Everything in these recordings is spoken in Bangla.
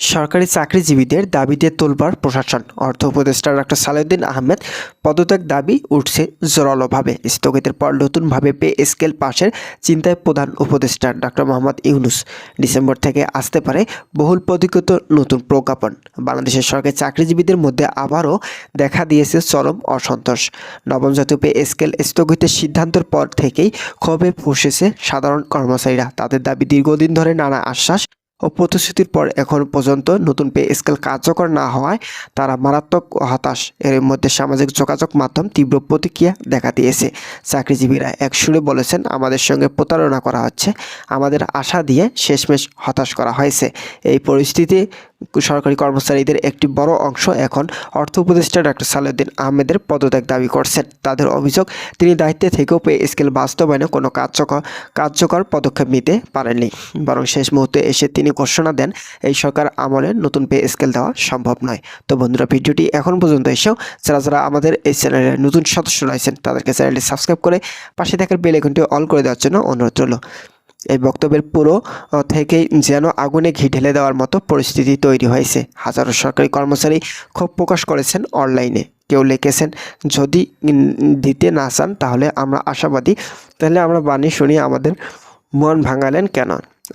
সরকারি চাকরিজীবীদের দাবিতে তোলবার প্রশাসন। অর্থ উপদেষ্টা ডক্টর সালেউদ্দিন আহমেদ পদত্যাগ দাবি উঠছে জোরালোভাবে। স্থগিতের পর নতুনভাবে পে স্কেল পাশের চিন্তায় প্রধান উপদেষ্টা ডক্টর মোহাম্মদ ইউনুস। ডিসেম্বর থেকে আসতে পারে বহুল প্রতীক্ষিত নতুন প্রজ্ঞাপন। বাংলাদেশের সরকারি চাকরিজীবীদের মধ্যে আবারও দেখা দিয়েছে চরম অসন্তোষ। নবম জাতীয় পে স্কেল স্থগিতের সিদ্ধান্তের পর থেকেই ক্ষোভে ফুসেছে সাধারণ কর্মচারীরা। তাদের দাবি দীর্ঘদিন ধরে নানা আশ্বাস প্রতিশ্রুতির পর এখন পর্যন্ত নতুন পে স্কেল কার্যকর না হওয়ায় তারা মারাত্মক হতাশ। এর মধ্যে সামাজিক যোগাযোগ মাধ্যম তীব্র প্রতিক্রিয়া দেখা দিয়েছে। চাকরিজীবীরা এক সুরে বলেছেন, আমাদের সঙ্গে প্রতারণা করা হচ্ছে। আমাদের আশা দিয়ে শেষমেশ হতাশ করা হয়েছে। এই পরিস্থিতি সরকারি কর্মচারীদের একটি বড় অংশ এখন অর্থ উপদেষ্টা ডক্টর সালেউদ্দিন আহমেদের পদত্যাগ দাবি করছেন। তাদের অভিযোগ, তিনি দায়িত্বে থেকেও পে স্কেল বাস্তবায়নে কোনো কার্যকর কার্যকর পদক্ষেপ নিতে পারেননি। বরং শেষ মুহূর্তে এসে তিনি ঘোষণা দেন, এই সরকার আমলে নতুন পে স্কেল দেওয়া সম্ভব নয়। তো বন্ধুরা, ভিডিওটি এখন পর্যন্ত এসেও যারা যারা আমাদের এই চ্যানেলের নতুন সদস্য রয়েছেন, তাদেরকে চ্যানেলটি সাবস্ক্রাইব করে পাশে থাকার বেল আইকনটি অল করে দেওয়ার জন্য অনুরোধ রইল। এই বক্তব্যের পুরো থেকেই যেন আগুনে ঘি ঢেলে দেওয়ার মতো পরিস্থিতি তৈরি হয়েছে। হাজারো সরকারি কর্মচারী ক্ষোভ প্রকাশ করেছেন অনলাইনে। কেউ লিখেছেন, যদি দিতে না চান, তাহলে আমরা আশাবাদী। তাহলে আমরা বাণী শুনিয়ে আমাদের মন ভাঙালেন কেন?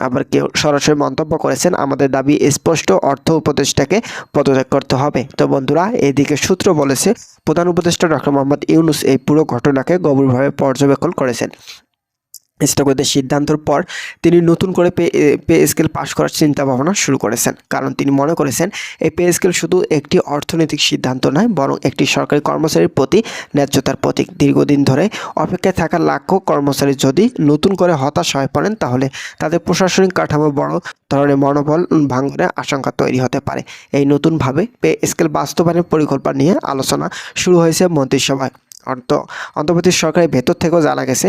আবার কেউ সরাসরি মন্তব্য করেছেন, আমাদের দাবি স্পষ্ট, অর্থ উপদেষ্টাকে পদত্যাগ করতে হবে। তো বন্ধুরা, এদিকে সূত্র বলেছে, প্রধান উপদেষ্টা ডক্টর মোহাম্মদ ইউনুস এই পুরো ঘটনাকে গভীরভাবে পর্যবেক্ষণ করেছেন। স্থগিতের সিদ্ধান্তের পর তিনি নতুন করে পে পে স্কেল পাশ করার চিন্তা ভাবনা শুরু করেছেন। কারণ তিনি মনে করেছেন, এই পে স্কেল শুধু একটি অর্থনৈতিক সিদ্ধান্ত নয়, বরং একটি সরকারি কর্মচারীর প্রতি ন্যায্যতার প্রতীক। দীর্ঘদিন ধরে অপেক্ষায় থাকা লাখো কর্মচারী যদি নতুন করে হতাশ হয়ে পড়েন, তাহলে তাদের প্রশাসনিক কাঠামো বড় ধরনের মনোবল ভাঙনের আশঙ্কা তৈরি হতে পারে। এই নতুনভাবে পে স্কেল বাস্তবায়নের পরিকল্পনা নিয়ে আলোচনা শুরু হয়েছে মন্ত্রিসভায়। অন্তর্বর্তী সরকারের ভেতর থেকেও জানা গেছে,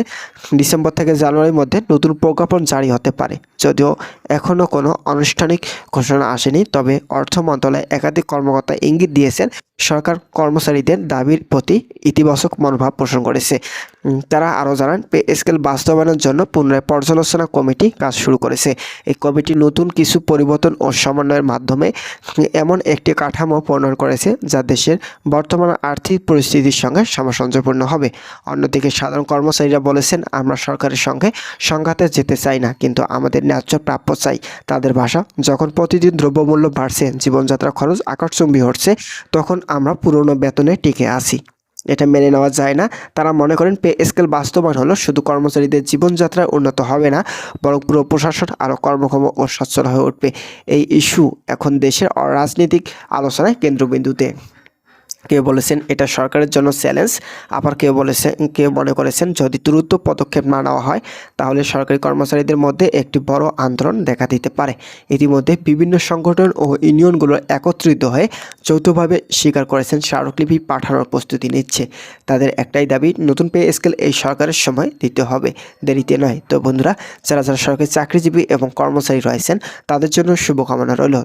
ডিসেম্বর থেকে জানুয়ারির মধ্যে নতুন প্রজ্ঞাপন জারি হতে পারে। যদিও এখনও কোনো আনুষ্ঠানিক ঘোষণা আসেনি, তবে অর্থ মন্ত্রণালয় একাধিক কর্মকর্তা ইঙ্গিত দিয়েছেন সরকার কর্মচারীদের দাবির প্রতি ইতিবাচক মনোভাব পোষণ করেছে। তারা আরও জানান, পে স্কেল বাস্তবায়নের জন্য পুনরায় পর্যালোচনা কমিটি কাজ শুরু করেছে। এই কমিটি নতুন কিছু পরিবর্তন ও সমন্বয়ের মাধ্যমে এমন একটি কাঠামো প্রণয়ন করেছে যা দেশের বর্তমান আর্থিক পরিস্থিতির সঙ্গে সামঞ্জস্যপূর্ণ হবে। অন্যদিকে সাধারণ কর্মচারীরা বলেছেন, আমরা সরকারের সঙ্গে সংঘাতে যেতে চাই না, কিন্তু আমাদের ন্যায্য প্রাপ্য চাই। তাদের ভাষা, যখন প্রতিদিন দ্রব্যমূল্য বাড়ছে জীবনযাত্রা খরচ আকর্ষণীয় হচ্ছে, তখন আমরা পুরনো বেতনে টিকে আছি। এটা মেনে নেওয়া যায় না। তারা মনে করেন পে স্কেল বাস্তবায়ন হলো শুধু কর্মচারীদের জীবনযাত্রা উন্নত হবে না, বরং পুরো প্রশাসন আরও কর্মক্ষম ও সচ্ছল হয়ে উঠবে। এই ইস্যু এখন দেশের রাজনৈতিক আলোচনায় কেন্দ্রবিন্দুতে। কেউ বলেছেন এটা সরকারের জন্য চ্যালেঞ্জ, আবার কেউ বলেছেন, কেউ মনে করেছেন যদি দ্রুত পদক্ষেপ না নেওয়া হয়, তাহলে সরকারি কর্মচারীদের মধ্যে একটি বড় আন্দোলন দেখা দিতে পারে। ইতিমধ্যে বিভিন্ন সংগঠন ও ইউনিয়নগুলো একত্রিত হয়ে যৌথভাবে স্বীকার করেছেন স্মারকলিপি পাঠানোর প্রস্তুতি নিচ্ছে। তাদের একটাই দাবি, নতুন পে স্কেল এই সরকারের সময় দিতে হবে। দেরিতে নয়। তো বন্ধুরা, যারা যারা সরকারি চাকরিজীবী এবং কর্মচারী রয়েছেন, তাদের জন্য শুভকামনা রইল।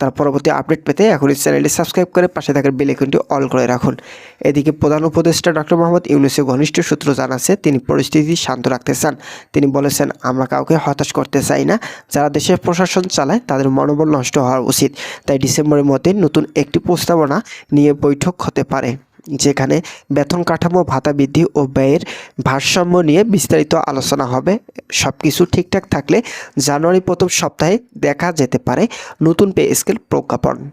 তার পরবর্তী আপডেট পেতে এখন চ্যানেলটি সাবস্ক্রাইব করে পাশে থাকার বেল আইকনটি অল করে রাখুন। এদিকে প্রধান উপদেষ্টা ডক্টর মোহাম্মদ ইউনুসের ঘনিষ্ঠ সূত্র জানাচ্ছে তিনি পরিস্থিতি শান্ত রাখতে চান। তিনি বলেছেন, আমরা কাউকে হতাশ করতে চাই না। যারা দেশের প্রশাসন চালায়, তাদের মনোবল নষ্ট হওয়া উচিত। তাই ডিসেম্বরের মধ্যে নতুন একটি প্রস্তাবনা নিয়ে বৈঠক হতে পারে। যেখানে বেতন কাঠামো, ভাতা বৃদ্ধি ও ব্যয়ের ভারসাম্য নিয়ে বিস্তারিত আলোচনা হবে। সব কিছু ঠিকঠাক থাকলে জানুয়ারি প্রথম সপ্তাহে দেখা যেতে পারে নতুন পে স্কেল প্রজ্ঞাপন।